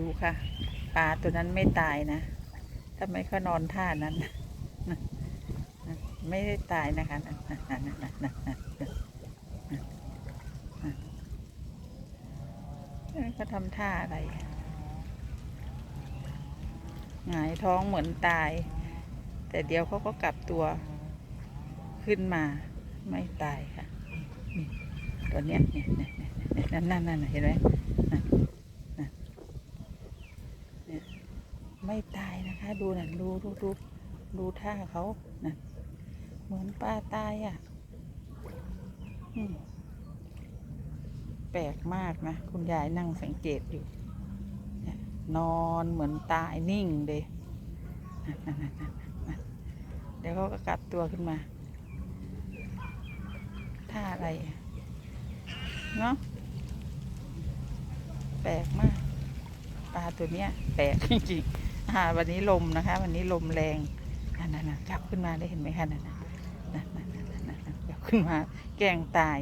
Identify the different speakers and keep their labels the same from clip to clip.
Speaker 1: ดูค่ะปลาตัวนั้นไม่ตายนะทำไมเขานอนท่านั้นไม่ได้ตายนะคะเขาทำท่าอะไรหงายท้องเหมือนตาย แต่เดี๋ยวเขาก็กลับตัวขึ้นมาไม่ตายค่ะ ตัวเนี้ยนี่นั่นนั่นนั่นเห็นไหม ไม่ตายนะคะ ดูนั่นดูดูดูดูท่าเขานั่นเหมือนปลาตายอะแปลกมากนะ คุณยายนั่งสังเกตอยู่นอนเหมือนตายนิ่งเลยนั่นนั่นนั่นเดี๋ยวเขาก็กลับตัวขึ้นมา ท่าอะไร เนาะแปลกมาก ปลาตัวเนี้ย แปลกจริงๆ อ่าวันนี้ลมนะคะ วันนี้ลมแรงนั่นนั่นนั่นจับขึ้นมาได้เห็นไหมคะนั่นนั่นนั่นนั่นนั่นนั่นนั่นจับขึ้นมา แกงตาย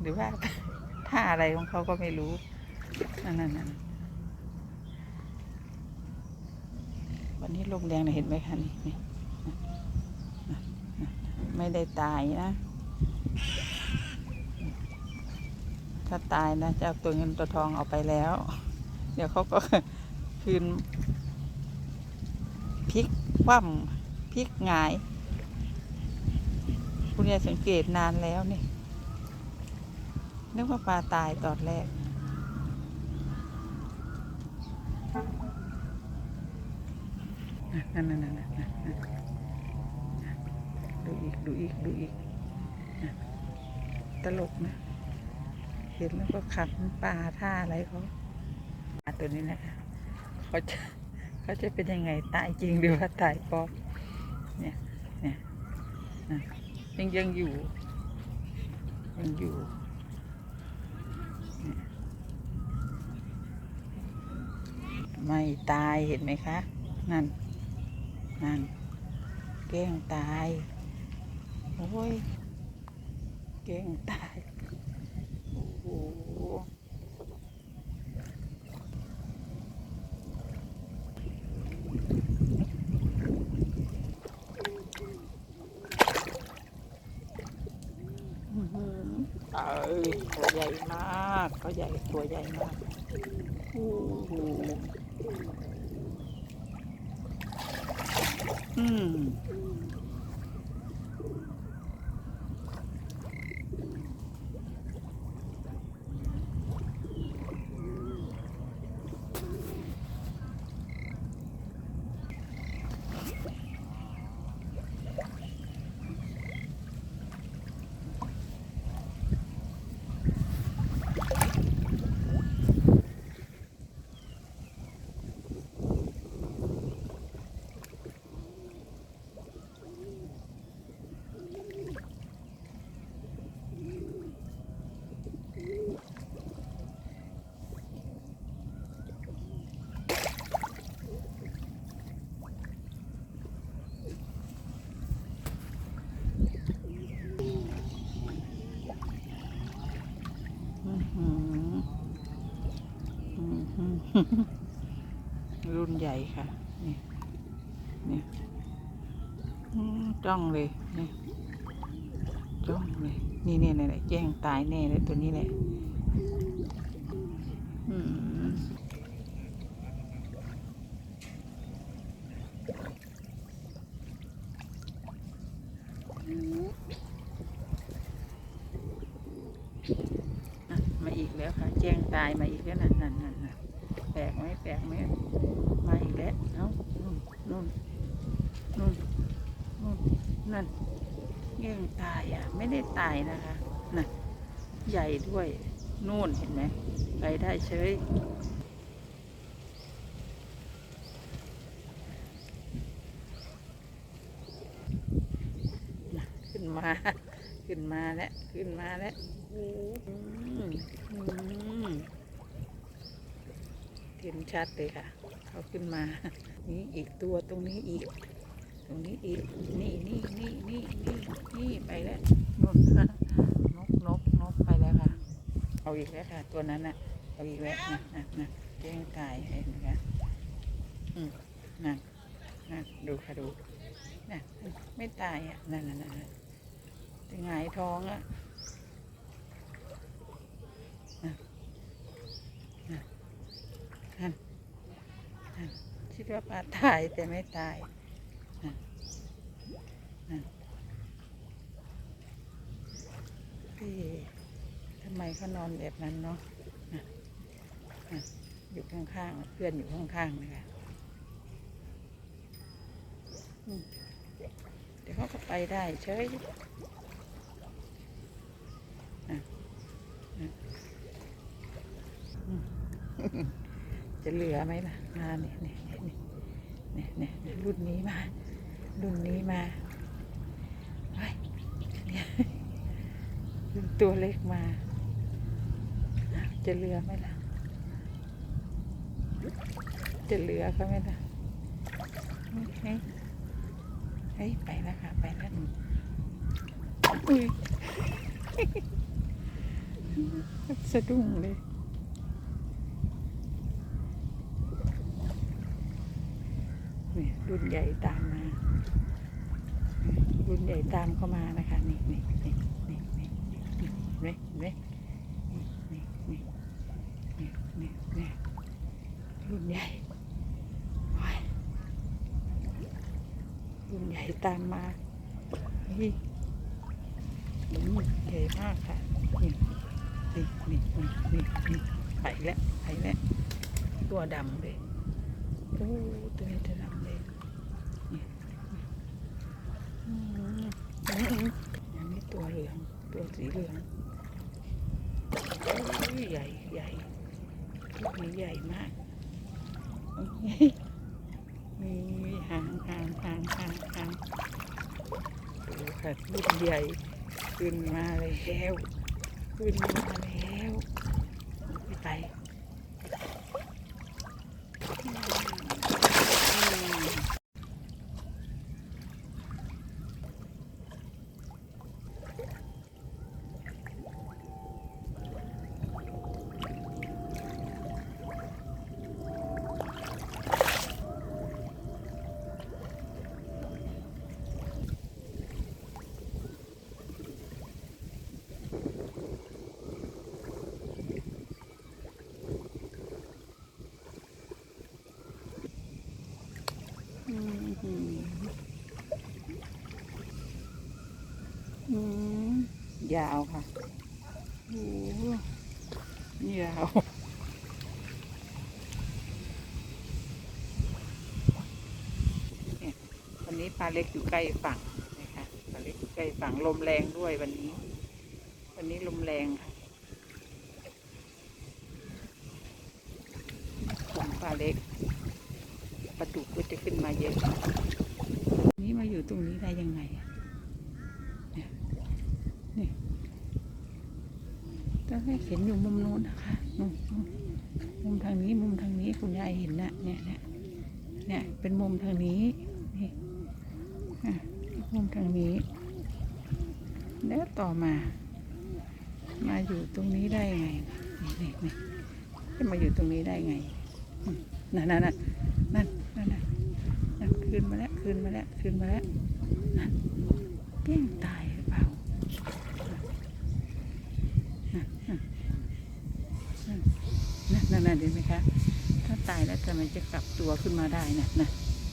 Speaker 1: หรือว่าท่าอะไรของเขาก็ไม่รู้นั่นนั่นนั่นวันนี้ลมแรงนะเห็นไหมคะนี่นี่ไม่ได้ตายนะ ถ้าตายนะจะเอาตัวเงินตัวทองเอาไปแล้ว เดี๋ยวเขาก็ คืนพลิกคว่ำพลิกหงาย คุณยายสังเกตนานแล้วนี่นึกว่าปลาตายตอนแรกนั่นนั่นนั่นนั่นนั่นดูอีก ดูอีก ดูอีก ตลกนะ เห็นแล้วก็ขันปลาท่าอะไรเขาปลาตัวนี้นะคะ เขาจะเขาจะเป็นยังไงตายจริงหรือว่าตายปลอมเนี่ยเนี่ยยังยังอยู่ยังอยู่ไม่ตายเห็นไหมคะ นั่น นั่น แกล้งตาย โอ้ย แกล้งตาย โอ้หือ เอ้ยตัวใหญ่มากเขาใหญ่ตัวใหญ่มากอ้โหอืม รุ่นใหญ่ค่ะ นี่ นี่จ้องเลย นี่ จ้องเลย นี่เนี่ยเนี่ยแจ้งตายแน่เลยตัวนี้แหละอืมอะมาอีกแล้วค่ะ แจ้งตายมาอีกแล้วนั่นนั่นนั่นนั่นแปลกไหมแปลกไหมมาอีกแล้วเอ้านู่นนู่น นู่นนู่นนั่นแย่งตายอะ ไม่ได้ตายนะคะน่ะใหญ่ด้วยนู่นเห็นไหมไปได้เฉยขึ้นมา ขึ้นมาแล้ว ขึ้นมาแล้วอืมอืมเห็นชัดเลยค่ะ เขาขึ้นมา นี่อีกตัวตรงนี้อีก รงนี้อีกนี่นี่นี่นี่นี่นี่ไปแล้วนกนกนกนกไปแล้วค่ะ เอาอีกแล้วค่ะ ตัวนั้นน่ะเอาอีกแล้วนะนะนะแกล้งตายเห็นไหมคะอืมนะน่ะดูค่ะดูน่ะไม่ตายอะนั่นนั่นนั่นหงายท้องอะนะนะนั่นนั่นคิดว่าปลาตายแต่ไม่ตาย พี่ทำไมเขานอนแบบนั้นเนาะนะอยู่ข้างๆ เพื่อนอยู่ข้างๆนะคะเดี๋ยวเขาก็ไปได้เฉยอะอะอืมจะเหลือไหมล่ะมาเนี่ยเนี่ยเนี่ยเนี่ยเนี่ยรุ่นนี้มา รุ่นนี้มา ตัวเล็กมา จะเหลือไหมล่ะ จะเหลือเขาไหมล่ะเฮ้ยเฮ้ยไปแล้วค่ะ ไปแล้วอุ้ยสะดุ้งเลยนี่รุ่นใหญ่ตามมา รุ่นใหญ่ตามเข้ามานะคะนี่นี่นี่นี่นี่นี่นไหมเห็นไหมนี่นี่นี่นี่นี่รุ่นใหญ่รุ่นใหญ่ตามมานี่อืมใหญ่มากค่ะนี่นี่นี่นี่นี่นี่ไปแล้วไปแล้วตัวดำเลยโอ้ตัวนี้จะดำเลยนี่อืม อืมอืมอันนี้ตัวเหลือง ตัวสีเหลืองโอ้ยใหญ่ใหญ่ลูกนี้ใหญ่มากมีหางหางหางหางหางดูค่ะลูกใหญ่ ขึ้นมาแล้ว ขึ้นมาแล้วไม่ไป อืมอืมอืม ยาวค่ะโอ้ยาววันนี้ปลาเล็กอยู่ใกล้ฝั่งนะคะปลาเล็กอยู่ใกล้ฝั่งลมแรงด้วยวันนี้ วันนี้ลมแรงค่ะฝั่งปลาเล็ก ปลาดุกก็จะขึ้นมาเยอะ นี่มาอยู่ตรงนี้ได้ยังไงเนี่ยนี่ตอนแรกเห็นอยู่มุมโน้นนะคะนู่นนู่นมุมทางนี้มุมทางนี้คุณยายเห็นนะเนี่ยเนี่ยเนี่ยเป็นมุมทางนี้นี่อะมุมทางนี้ แล้วต่อมา มาอยู่ตรงนี้ได้ไงนี่นี่นี่จะมาอยู่ตรงนี้ได้ไงนั่นนั่นนั่น คืนมาแล้วคืนมาแล้วคืนมาแล้วนั่นแกล้งตายหรือเปล่านั่นนั่นนั่นนั่นนั่นเห็นไหมคะ ถ้าตายแล้วทำไมจะกลับตัวขึ้นมาได้น่ะน่ะ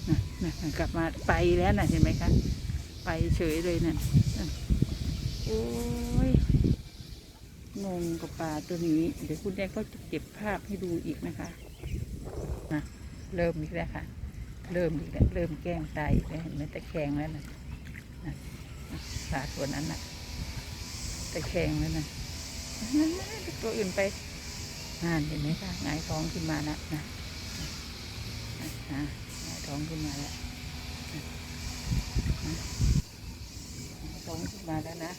Speaker 1: น่ะน่ะกลับมาไปแล้วน่ะเห็นไหมคะ ไปเฉยเลยน่ะโอ้ยงงกับปลาตัวนี้ เดี๋ยวคุณแดงก็จะเก็บภาพให้ดูอีกนะคะเริ่มอีกแล้วค่ะ เริ่มอีกแล้วเริ่มแกล้งตายอีกแล้วเห็นไหมตะแคงแล้วนะนะปลาตัวนั้นนะตะแคงแล้วนะตัวอื่นไปนั่นเห็นไหมคะหงายท้องขึ้นมาแล้วนะนะนะหงายท้องขึ้นมาแล้วหงายท้องขึ้นมาแล้วนะ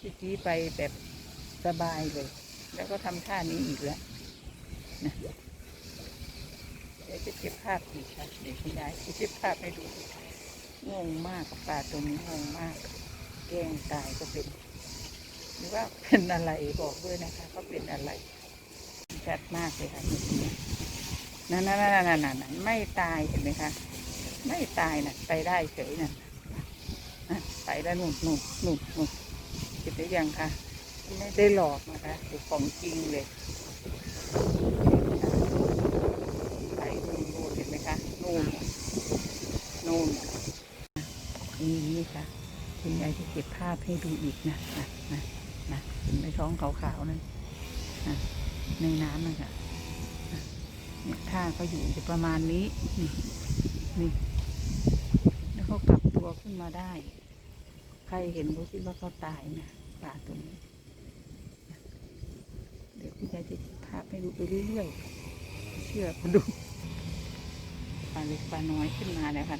Speaker 1: เมื่อกี้ไปแบบสบายเลย แล้วก็ทำท่านี้อีกแล้วนะ เดี๋ยวจะเก็บภาพอีกค่ะเดี๋ยวคุณยายจะเก็บภาพให้ดูงงมากกับปลาตัวนี้งงมาก แกล้งตายก็เป็นหรือว่าเป็นอะไรบอกด้วยนะคะเขาเป็นอะไรชัดมากเลยค่ะนั่นนั่นนั่นนั่นนั่นไม่ตายเห็นไหมคะไม่ตายนะไปได้เฉยน่ะอะไปแล้วหนุนหนุนหนุนหนุนเห็นหรือยังคะไม่ได้หลอกนะคะของจริงเลยไปนู่นนู่นเห็ นู่นนู่นนี่นี่ค่ะคุณยายจะเก็บภาพให้ดูอีกนะนะนะนะเห็นไหมท้องขาวๆนั่นนะในน้ำนะคะนะเนี่ยท่าเขาอยู่จะประมาณนี้นี่นี่แล้วเขากลับตัวขึ้นมาได้ ใครเห็นก็คิดว่าเขาตายนะปลาตัวนี้เดี๋ยวคุณยายจะเก็บภาพให้ดูไปเรื่อยๆเชื่อมาดู ลาเล็กปลาน้อยขึ้นมาแล้วค่ะ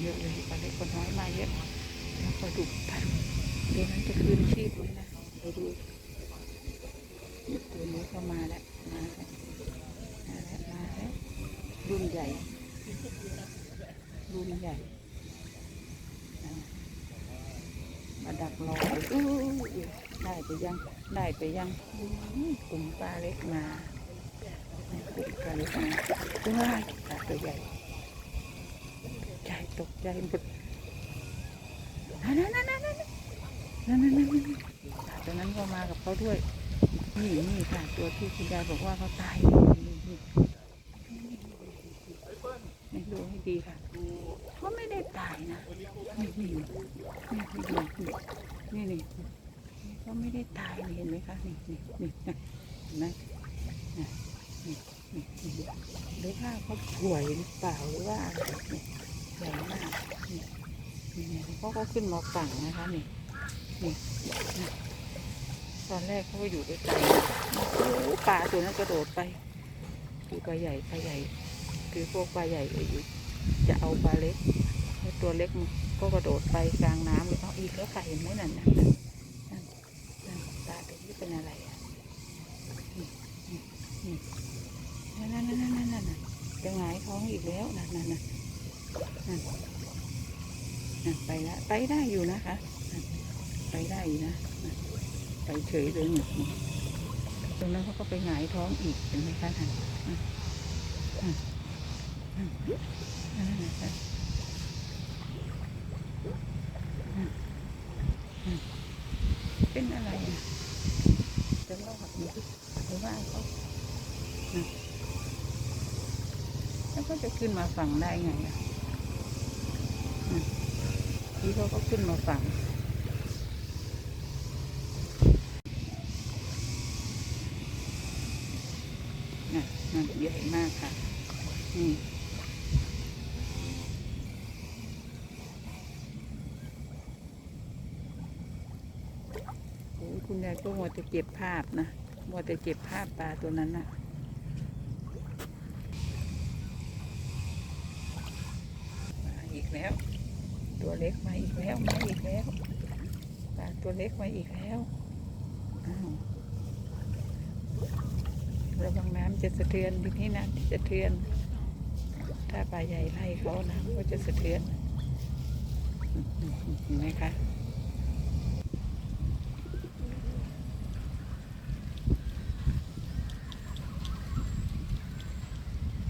Speaker 1: เยอะเลยปลาเล็กปลาน้อยมาเยอะแล้วปลาดุกปลาดุกเดี๋ยวนั้นจะคืนชีพเลยนะไปดูตัวนี้ก็มาแล้วมาแล้วมาแล้วมาแล้วรุ่นใหญ่รุ่นใหญ่มาดักรออู้ยได้ไปยังได้ไปยังกลุ่มปลาเล็กมา เป็นกันว้ตัวใหญ่ใจตกใจหมดนั่นนั่นนั่นนั่นนั่นนั่นนั่นปาตัวนั้นก็มากับเขาด้วย นี่นี่ค่ะตัวที่คุณยายบอกว่าเขาตายไม่รู้ให้ดีค่ะเขาไม่ได้ตายนะนี่นี่นี่นี่นี่เขาไม่ได้ตายเห็นไหมคะนี่นี่นี่นะ ว่าเขาป่วยหรือเปล่าหรือว่าอะไรนี่ใหญ่มากนี่นี่ไงเขาก็ขึ้นมาฝั่งนะคะนี่นี่ตอนแรกเขาก็อยู่ด้วยกันปลาตัวนั้นกระโดดไปคือปลาใหญ่ปลาใหญ่ คือพวกปลาใหญ่อยู่จะเอาปลาเล็กแล้วตัวเล็กมันก็กระโดดไปกลางน้ำเลยเอาอีกแล้วค่ะเห็นไหมนั่นน่ะนั่นตาตัวนี้เป็นอะไรอะนี่นี่นั่นนั่นนั่นนั่นนั่น จะหงายท้องอีกแล้วนั่นนั่นนั่นนั่นนั่นไปละไปได้อยู่นะคะไปได้อยู่นะไปเฉยเลยนี่งตรงนั้นเขาก็ไปหงายท้องอีกเห็นไหมคะท่านนั่นเป็นอะไรจะรอดหรือว่าเขา ก็จะขึ้นมาฝั่งได้ไงที่เขาก็ขึ้นมาฝั่งน่ะนั่นใหญ่มากค่ะนี่คุณยายก็มัวแต่เก็บภาพนะมัวแต่เก็บภาพปลาตัวนั้นนะ มาอีก แล้ว ตัวเล็กมาอีกแล้วมาอีกแล้วปลาตัวเล็กมาอีกแล้วอ้าวระวังน้ำจะสะเทือนที่นี่น้ำจะสะเทือน ถ้าปลาใหญ่ไล่เขาน้ำก็จะสะเทือนเห็นไหมคะ